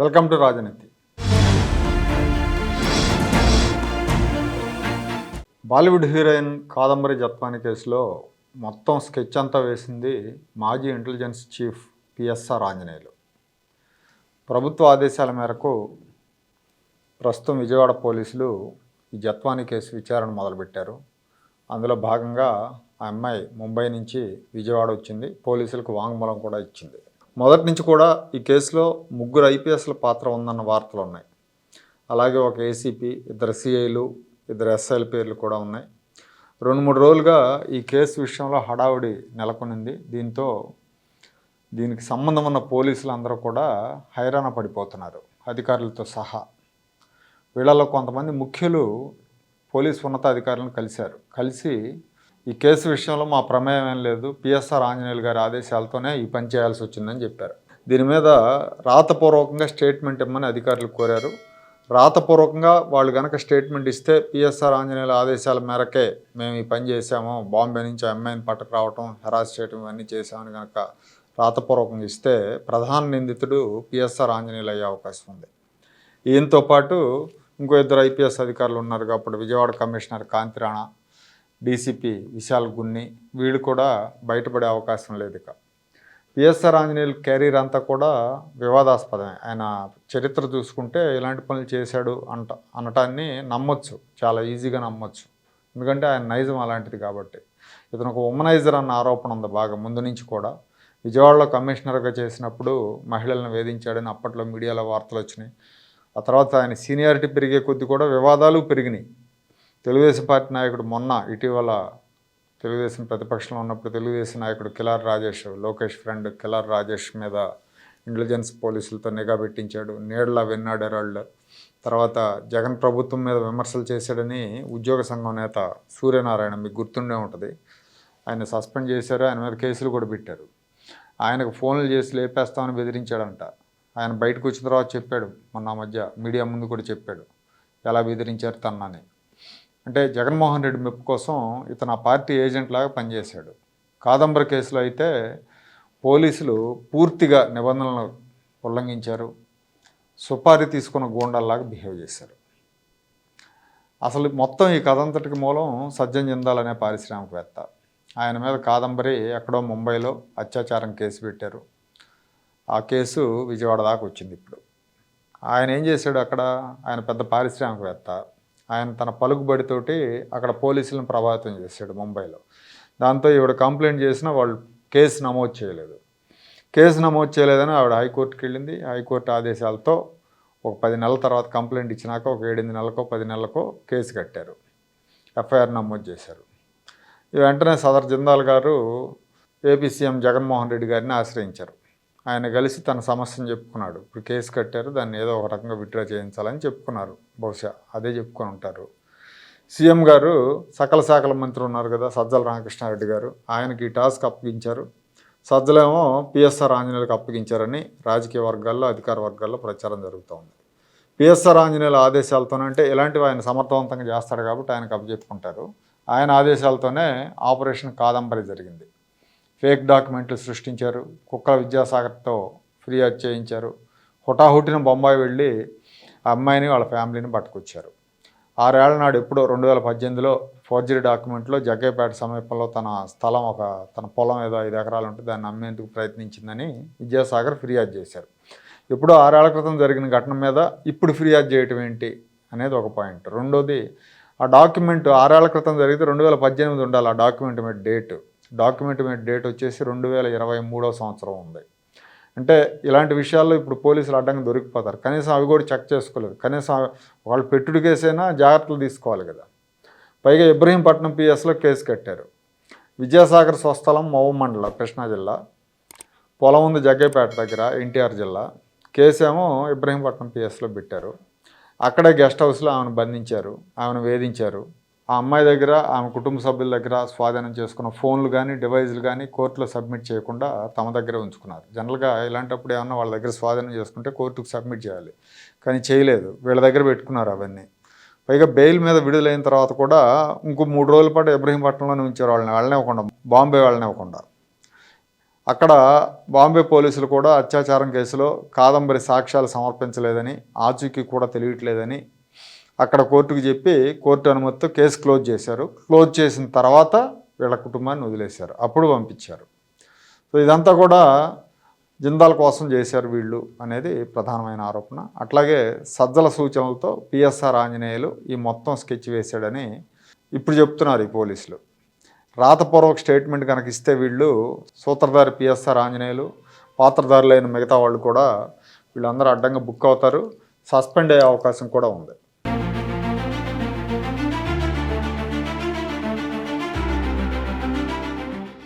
Welcome to రాజనీతి. Bollywood heroine Kadambari Jethwani కేసులో మొత్తం స్కెచ్ అంతా వేసింది మాజీ ఇంటెలిజెన్స్ చీఫ్ పిఎస్ఆర్ ఆంజనేయులు. ప్రభుత్వ ఆదేశాల మేరకు ప్రస్తుతం విజయవాడ పోలీసులు ఈ జత్వాని కేసు విచారణ మొదలుపెట్టారు. అందులో భాగంగా ఆ అమ్మాయి ముంబై నుంచి విజయవాడ వచ్చింది. పోలీసులకు వాంగ్మూలం కూడా ఇచ్చింది. మొదటి నుంచి కూడా ఈ కేసులో ముగ్గురు ఐపీఎస్ల పాత్ర ఉందన్న వార్తలు ఉన్నాయి. అలాగే ఒక ఏసీపీ ఇద్దరు సిఐలు ఇద్దరు ఎస్ఐల పేర్లు కూడా ఉన్నాయి. రెండు మూడు రోజులుగా ఈ కేసు విషయంలో హడావుడి నెలకొనింది. దీంతో దీనికి సంబంధం ఉన్న పోలీసులు అందరూ కూడా హైరాణ పడిపోతున్నారు అధికారులతో సహా. వీళ్ళలో కొంతమంది ముఖ్యులు పోలీసు ఉన్నతాధికారులను కలిశారు. కలిసి ఈ కేసు విషయంలో మా ప్రమేయం ఏం లేదు. పిఎస్ఆర్ ఆంజనేయులు గారి ఆదేశాలతోనే ఈ పని చేయాల్సి వచ్చిందని చెప్పారు. దీని మీద రాతపూర్వకంగా స్టేట్మెంట్ ఇమ్మని అధికారులు కోరారు. రాతపూర్వకంగా వాళ్ళు కనుక స్టేట్మెంట్ ఇస్తే పిఎస్ఆర్ ఆంజనేయుల ఆదేశాల మేరకే మేము ఈ పని చేశాము బాంబే నుంచి ఆ అమ్మాయిని పట్టుకు రావటం హెరాస్ చేయటం ఇవన్నీ చేశామని కనుక రాతపూర్వకంగా ఇస్తే ప్రధాన నిందితుడు పిఎస్ఆర్ ఆంజనేయులు అయ్యే అవకాశం ఉంది. ఈయనతో పాటు ఇంకో ఇద్దరు ఐపీఎస్ అధికారులు ఉన్నారు కాబట్టి విజయవాడ కమిషనర్ కాంతిరాణా డీసీపీ విశాల్ గున్ని వీళ్ళు కూడా బయటపడే అవకాశం లేదు ఇక. పిఎస్ఆర్ ఆంజనేయులు కెరీర్ అంతా కూడా వివాదాస్పదమే. ఆయన చరిత్ర చూసుకుంటే ఇలాంటి పనులు చేశాడు అంట అనటాన్ని నమ్మొచ్చు. చాలా ఈజీగా నమ్మొచ్చు. ఎందుకంటే ఆయన నైజం అలాంటిది కాబట్టి. ఇతను ఒక ఉమనైజర్ అన్న ఆరోపణ ఉంది బాగా ముందు నుంచి కూడా. విజయవాడలో కమిషనర్గా చేసినప్పుడు మహిళలను వేధించాడని అప్పట్లో మీడియాలో వార్తలు వచ్చినాయి. ఆ తర్వాత ఆయన సీనియారిటీ పెరిగే కొద్దీ కూడా వివాదాలు పెరిగినాయి. తెలుగుదేశం పార్టీ నాయకుడు మొన్న ఇటీవల తెలుగుదేశం ప్రతిపక్షంలో ఉన్నప్పుడు తెలుగుదేశం నాయకుడు కిలార్ రాజేష్ లోకేష్ ఫ్రెండ్ కిలార్ రాజేష్ మీద ఇంటెలిజెన్స్ పోలీసులతో నిఘా పెట్టించాడు. నీడల వెన్నాడు తర్వాత జగన్ ప్రభుత్వం మీద విమర్శలు చేశాడని ఉద్యోగ సంఘం నేత సూర్యనారాయణ మీకు గుర్తుండే ఉంటుంది. ఆయన సస్పెండ్ చేశారు ఆయన మీద కేసులు కూడా పెట్టారు. ఆయనకు ఫోన్లు చేసి లేపేస్తామని బెదిరించాడంట. ఆయన బయటకు వచ్చిన తర్వాత చెప్పాడు మొన్న మధ్య మీడియా ముందు కూడా చెప్పాడు ఎలా బెదిరించారు తన్నని అంటే జగన్మోహన్ రెడ్డి మెప్పు కోసం ఇతను ఆ పార్టీ ఏజెంట్ లాగా పనిచేశాడు. కాదంబరి కేసులో అయితే పోలీసులు పూర్తిగా నిబంధనలు ఉల్లంఘించారు. సుపారీ తీసుకున్న గూండాల్లాగా బిహేవ్ చేశారు. అసలు మొత్తం ఈ కథ అంతటికి మూలం సజ్జన్ జిందాల్ అనే పారిశ్రామికవేత్త. ఆయన మీద కాదంబరి ఎక్కడో ముంబైలో అత్యాచారం కేసు పెట్టారు. ఆ కేసు విజయవాడ దాకా వచ్చింది ఇప్పుడు. ఆయన ఏం చేశాడు అక్కడ? ఆయన పెద్ద పారిశ్రామికవేత్త. ఆయన తన పలుకుబడితోటి అక్కడ పోలీసులను ప్రభావితం చేశాడు ముంబైలో. దాంతో ఈవిడ కంప్లైంట్ చేసినా వాళ్ళు కేసు నమోదు చేయలేదు. కేసు నమోదు చేయలేదని ఆవిడ హైకోర్టుకి వెళ్ళింది. హైకోర్టు ఆదేశాలతో ఒక పది నెలల తర్వాత కంప్లైంట్ ఇచ్చినాక ఒక ఏడెనిమిది నెలలకో పది నెలలకో కేసు కట్టారు. ఎఫ్ఐఆర్ నమోదు చేశారు. ఈ వెంటనే సదర్ జిందాల్ గారు ఏపీ సీఎం జగన్మోహన్ రెడ్డి గారిని ఆశ్రయించారు. ఆయన కలిసి తన సమస్యను చెప్పుకున్నాడు. ఇప్పుడు కేసు కట్టారు దాన్ని ఏదో ఒక రకంగా విత్డ్రా చేయించాలని చెప్పుకున్నారు. బహుశా అదే చెప్పుకొని ఉంటారు. సీఎం గారు సకల శాఖల మంత్రి ఉన్నారు కదా సజ్జల రామకృష్ణారెడ్డి గారు. ఆయనకి ఈ టాస్క్ అప్పగించారు. సజ్జలేమో పిఎస్ఆర్ ఆంజనేయులకు అప్పగించారని రాజకీయ వర్గాల్లో అధికార వర్గాల్లో ప్రచారం జరుగుతోంది పిఎస్ఆర్ ఆంజనేయుల ఆదేశాలతోనంటే ఇలాంటివి ఆయన సమర్థవంతంగా చేస్తాడు కాబట్టి ఆయనకు అప్పచెప్పుకుంటారు. ఆయన ఆదేశాలతోనే ఆపరేషన్ కాదంబరి జరిగింది. ఫేక్ డాక్యుమెంట్లు సృష్టించారు. కుక్కల విద్యాసాగర్తో ఫిర్యాదు చేయించారు. హుటాహుటిన బొంబాయి వెళ్ళి ఆ అమ్మాయిని వాళ్ళ ఫ్యామిలీని పట్టుకొచ్చారు. ఆరేళ్ళ నాడు ఎప్పుడో రెండు వేల పద్దెనిమిదిలో ఫోర్జరీ డాక్యుమెంట్లో జగ్గేపేట సమీపంలో తన స్థలం ఒక తన పొలం ఏదో ఐదు ఎకరాలు ఉంటే దాన్ని అమ్మేందుకు ప్రయత్నించిందని విద్యాసాగర్ ఫిర్యాదు చేశారు. ఎప్పుడో ఆరేళ్ళ క్రితం జరిగిన ఘటన మీద ఇప్పుడు ఫిర్యాదు చేయటం ఏంటి అనేది ఒక పాయింట్. రెండోది ఆ డాక్యుమెంట్ ఆరేళ్ళ క్రితం జరిగితే రెండు వేల పద్దెనిమిది ఉండాలి ఆ డాక్యుమెంట్ మీద డేట్. డాక్యుమెంట్ మీద డేట్ వచ్చేసి రెండు వేల ఇరవై మూడో సంవత్సరం ఉంది. అంటే ఇలాంటి విషయాల్లో ఇప్పుడు పోలీసులు అడ్డంగా దొరికిపోతారు. కనీసం అవి కూడా చెక్ చేసుకోలేదు. కనీసం వాళ్ళు పెట్టుడు కేసైనా జాగ్రత్తలు తీసుకోవాలి కదా. పైగా ఇబ్రహీంపట్నం పిఎస్లో కేసు కట్టారు. విద్యాసాగర్ స్వస్థలం మౌ మండలం కృష్ణా జిల్లా పొలం ఉంది జగ్గేపేట దగ్గర ఎన్టీఆర్ జిల్లా. కేసేమో ఏమో ఇబ్రహీంపట్నం పిఎస్లో పెట్టారు. అక్కడే గెస్ట్ హౌస్లో ఆమెను బంధించారు ఆమెను వేధించారు. ఆ అమ్మాయి దగ్గర ఆమె కుటుంబ సభ్యుల దగ్గర స్వాధీనం చేసుకున్న ఫోన్లు కానీ డివైజులు కానీ కోర్టులో సబ్మిట్ చేయకుండా తమ దగ్గర ఉంచుకున్నారు. జనరల్గా ఇలాంటప్పుడు ఏమన్నా వాళ్ళ దగ్గర స్వాధీనం చేసుకుంటే కోర్టుకు సబ్మిట్ చేయాలి. కానీ చేయలేదు. వీళ్ళ దగ్గర పెట్టుకున్నారు అవన్నీ. పైగా బెయిల్ మీద విడుదలైన తర్వాత కూడా ఇంకో మూడు రోజుల పాటు ఇబ్రహీంపట్నంలోనే ఉంచారు వాళ్ళని. వెళ్ళనివ్వకుండా బాంబే వెళ్ళనివ్వకుండా అక్కడ బాంబే పోలీసులు కూడా అత్యాచారం కేసులో కాదంబరి సాక్ష్యాలు సమర్పించలేదని ఆచూకీ కూడా తెలియట్లేదని అక్కడ కోర్టుకు చెప్పి కోర్టు అనుమతితో కేసు క్లోజ్ చేశారు. క్లోజ్ చేసిన తర్వాత వీళ్ళ కుటుంబాన్ని వదిలేశారు. అప్పుడు పంపించారు. సో ఇదంతా కూడా జిందాల్ కోసం చేశారు వీళ్ళు అనేది ప్రధానమైన ఆరోపణ. అట్లాగే సజ్జల సూచనలతో పిఎస్ఆర్ ఆంజనేయులు ఈ మొత్తం స్కెచ్ వేశాడని ఇప్పుడు చెప్తున్నారు ఈ పోలీసులు. రాతపూర్వక స్టేట్మెంట్ కనుక ఇస్తే వీళ్ళు సూత్రధారి పిఎస్ఆర్ ఆంజనేయులు పాత్రధారులైన మిగతా వాళ్ళు కూడా వీళ్ళందరూ అడ్డంగా బుక్ అవుతారు. సస్పెండ్ అయ్యే అవకాశం కూడా ఉంది.